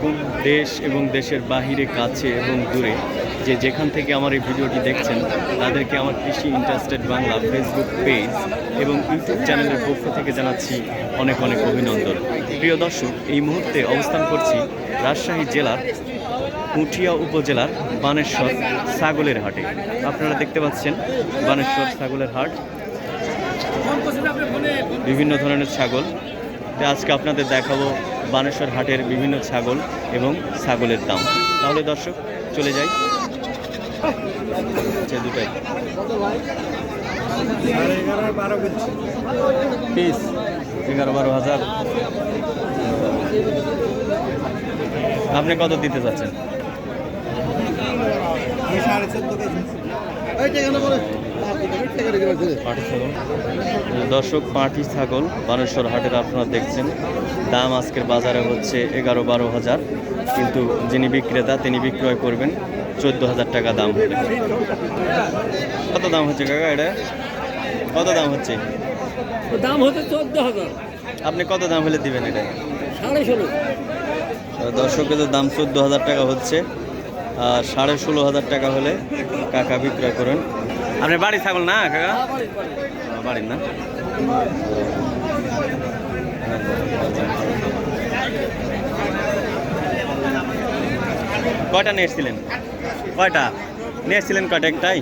আলাইকুম দেশ এবং দেশের বাহিরে, কাছে এবং দূরে যে যেখান থেকে আমার এই ভিডিওটি দেখছেন, তাদেরকে আমার কৃষি ইন্টারেস্টেড বাংলা ফেসবুক পেজ এবং ইউটিউব চ্যানেলের পক্ষ থেকে জানাচ্ছি অনেক অনেক অভিনন্দন। প্রিয় দর্শক, এই মুহূর্তে অবস্থান করছি রাজশাহী জেলার পুঠিয়া উপজেলার বানেশ্বর ছাগলের হাটে। আপনারা দেখতে পাচ্ছেন বানেশ্বর ছাগলের হাট। বিভিন্ন ধরনের ছাগল। আজকে আপনাদের দেখাবো বানেশ্বর হাটের বিভিন্ন ছাগল এবং ছাগলের দাম। তাহলে দর্শক, চলে যাই। দুটাই। এগারো বারো হাজার। আপনি কত দিতে চাচ্ছেন পাটি ছাগল দর্শক পাটি ছাগল বানেশ্বর হাটের আপনারা দেখছেন। দাম আজকের বাজারে হচ্ছে এগারো বারো হাজার। কিন্তু যিনি বিক্রেতা তিনি বিক্রয় করবেন চোদ্দ হাজার টাকা দাম। হলে কত দাম হচ্ছে কাকা এটা? কত দাম হচ্ছে? দাম হচ্ছে চোদ্দ হাজার। আপনি কত দাম হলে দিবেন এটা? সাড়ে ষোলো। দর্শকের দাম চোদ্দ হাজার টাকা হচ্ছে। আর সাড়ে ষোলো হাজার টাকা হলে কাকা বিক্রয় করেন। আপনি বাড়ি ছাগল না কাকা? বাড়ির না। কয়টা নিয়ে এসেছিলেন? কয়টা? নিয়ে এসেছিলেন কয়টা একটাই?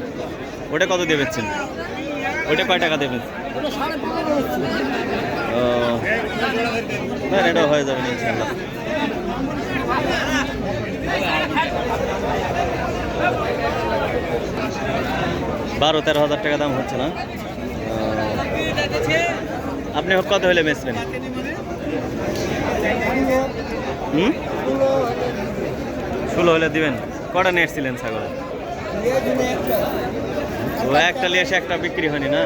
ওটা কত দিয়ে বেচছেন? ওটা কয় টাকা দেবেন ও না এটাও হয়ে যাবে ইনশাল্লাহ। বারো, তেরো হাজার টাকা দাম হচ্ছে না। আপনি কত হলে বেচবেন? হুম? ষোলো হলে দিবেন। কটা নিয়ে এসেছিলেন ছাগল? ও, একটা নিয়ে এসে একটা বিক্রি হয়নি না?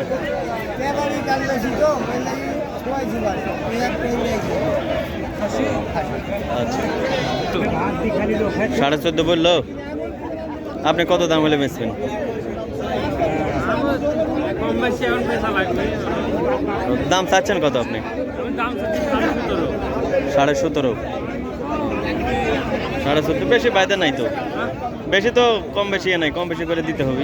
আচ্ছা। সাড়ে চোদ্দ বলল? আপনি কত দাম হলে বেচবেন কম বেশি এখন পয়সা লাগবে দাম চাচ্ছেন কত আপনি? সাড়ে সতেরো। সাড়ে সতেরো। বেশি বায়দা নাই তো? বেশি তো কম বেশি এ নাই কম বেশি করে দিতে হবে।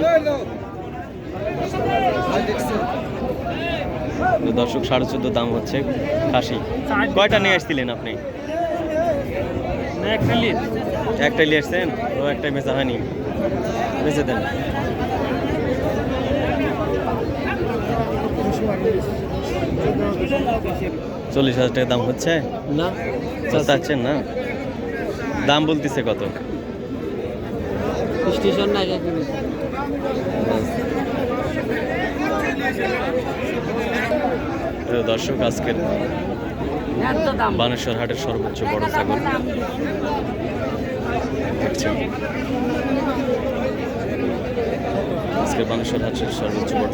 দর্শক সাড়ে চোদ্দ দাম হচ্ছে খাসি। কয়টা নিয়ে আসছিলেন আপনি? একটাই নিয়ে আসছেন? ও একটাই বেচা হয়নি। বেঁচে দেন। চল্লিশ হাজার টাকা দাম হচ্ছে? না চাচ্ছেন না? দাম বলতেছে কত? স্টেশন না দর্শক আজকের বানেশ্বর হাটের সর্বোচ্চ বড় ছাগল। আজকের বানেশ্বর হাটের সর্বোচ্চ বড়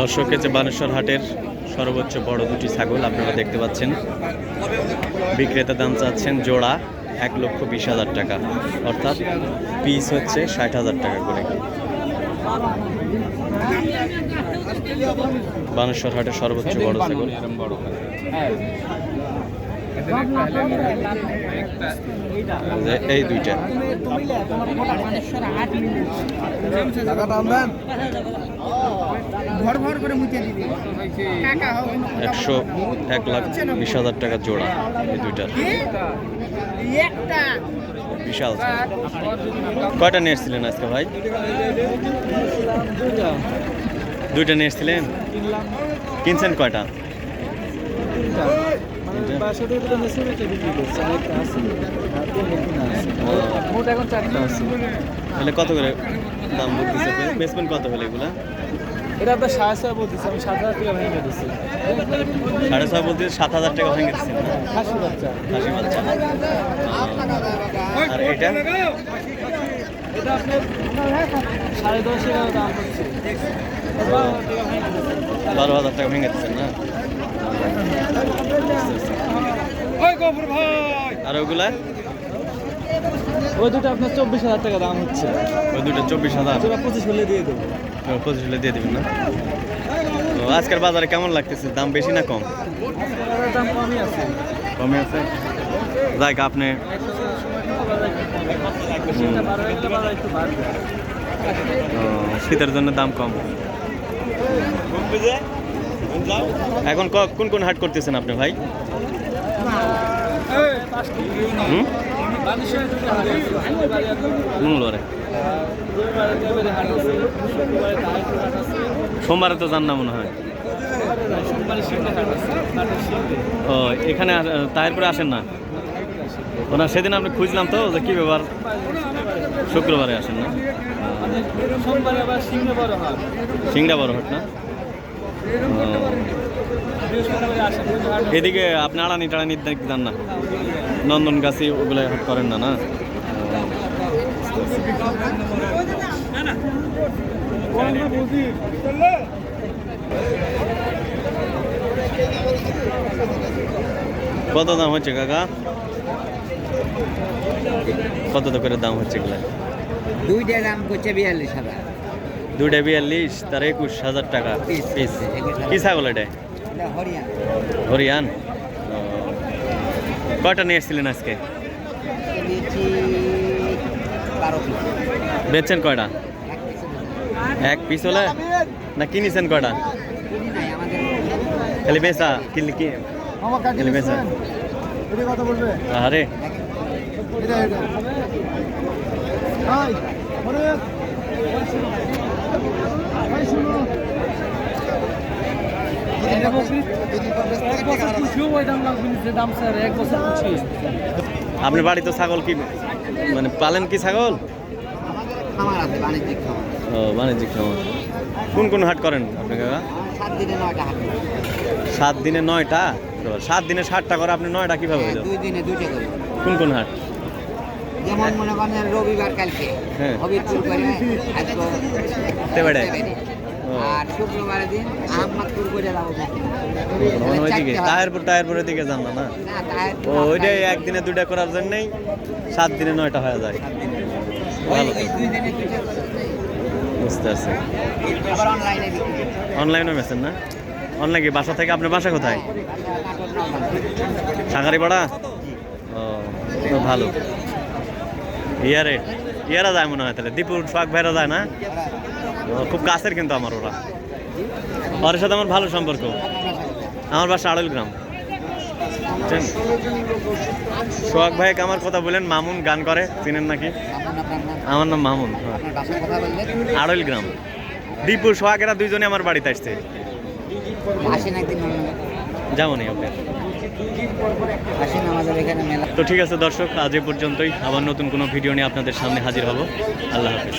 দর্শকের যে বানেশ্বর হাটের সর্বোচ্চ বড় দুটি ছাগল আপনারা দেখতে পাচ্ছেন। বিক্রেতা দাম চাচ্ছেন জোড়া এক লক্ষ বিশ হাজার টাকা। অর্থাৎ পিস হচ্ছে ষাট হাজার টাকা করে। বানেশ্বর হাটের সর্বোচ্চ বড় ছাগল। এই দুইটা। একশো এক লাখ বিশ হাজার টাকা জোড়া এই দুইটার। বিশাল। কয়টা নিয়ে এসেছিলেন আজকে ভাই? দুইটা নিয়ে এসেছিলেন? কিনছেন কয়টা? মোট এখন চারটা আছে। তাহলে কত করে দাম বলতেছে? বেসমেন্ট কত হলে এগুলা? এটা আপনার সাড়ে ছয় বলতেছে আমি সাত হাজার টাকা ভেঙে দিচ্ছি সাড়ে ছয় বলতে সাত হাজার টাকা ভেঙে দিচ্ছেন না খাসি বাচ্চা। খাসি বাচ্চা। আর এটা? এটা আপনার সাড়ে দশ টাকা দাম হচ্ছে। বারো হাজার টাকা ভেঙে দিচ্ছেন না? আর ওগুলা? ওই দুটো আপনার চব্বিশ হাজার টাকা দাম হচ্ছে। ওই দুটো চব্বিশ হাজার? পঁচিশ হলে দিয়ে দেবো। পঁচিশ হলে দিয়ে দিবেন না? তো আজকের বাজারে কেমন লাগতেছে? দাম বেশি না কম? দাম কমই আছে। কমে আছে? যাই আপনি শীতের জন্য দাম কম। এখন কোন কোন হাট করতেছেন আপনি ভাই? মঙ্গলবারে। সোমবারে তো যান না মনে হয়। ও, এখানে তাহিরপুরে আসেন না? ওনা সেদিন আপনি খুঁজলাম তো যে কী ব্যাপার? শুক্রবারে আসেন না? সিংড়া বড় হাট না এদিকে আপনি আড়ানি টাড়ানি যান না? নন্দন গাছি ওগুলো হাট করেন না না? কত দাম হচ্ছে কাকা? কত করে দাম হচ্ছে এগুলা? দুইটা দাম করছে বিয়াল্লিশ হাজার। দুইটা বিয়াল্লিশ তার একুশ হাজার টাকা পিস। কি ছাগল এটা হরিয়ানা। হরিয়ান। কয়টা নিয়ে এসেছিলেন আজকে? বেচছেন কয়টা? এক পিসে হলে? না কিনেছেন কয়টা? কিনি নাই আমাদের খালি বেচা কিনলে কি? খালি বেচা। আরে। এটা এটা হাই ওরে ভাই শুনো এক বছর খুশিও ওই দাম লাগবে যে দাম স্যার এক বছর খুশি আপনি বাড়িতে ছাগল কি মানে পালেন কি ছাগল? বাণিজ্যিক খামার। ও বাণিজ্যিক খামার। কোন কোন হাট করেন আপনি কাকা? সাত দিনে নয়টা সাত দিনে নয়টা? তো সাত দিনে ষাটটা করে আপনি নয়টা কীভাবে দুই দিনে দুইটা করে। কোন কোন হাট? যেমন মনে করেন রবিবার কালকে হ্যাঁ। করে আজকে। আর শুক্রবারের দিন আহমদপুর করে যাব ওইদিকে টায়ারপুর টায়ারপুরের দিকে। যান না ও ওইটাই একদিনে দুইটা করার জন্যই সাত দিনে নয়টা হয়ে যায়। বুঝতে পারছি। অনলাইনে না? অনলাইন কি? বাসা থেকে আপনার বাসা কোথায়? নাটোর সাগারি পাড়া ও ভালো। ইয়ারে ইয়ারা যায় মনে হয় তাহলে। দীপুর শাক ভাইরা যায় না? খুব কাছের কিন্তু আমার ওরা। ওর সাথে আমার ভালো সম্পর্ক। আমার বাসা আড়ল গ্রাম। সোহাগ ভাইকে আমার কথা বলেন, মামুন গান করে, চিনেন নাকি? আমার নাম মামুন হ্যাঁ। আড়ল গ্রাম। দীপুর সোহাগেরা দুইজনে আমার বাড়িতে আসছে। যেমনই ওকে। তো ঠিক আছে দর্শক, আজ এ পর্যন্তই। আবার নতুন কোনো ভিডিও নিয়ে আপনাদের সামনে হাজির হব। আল্লাহ হাফিজ।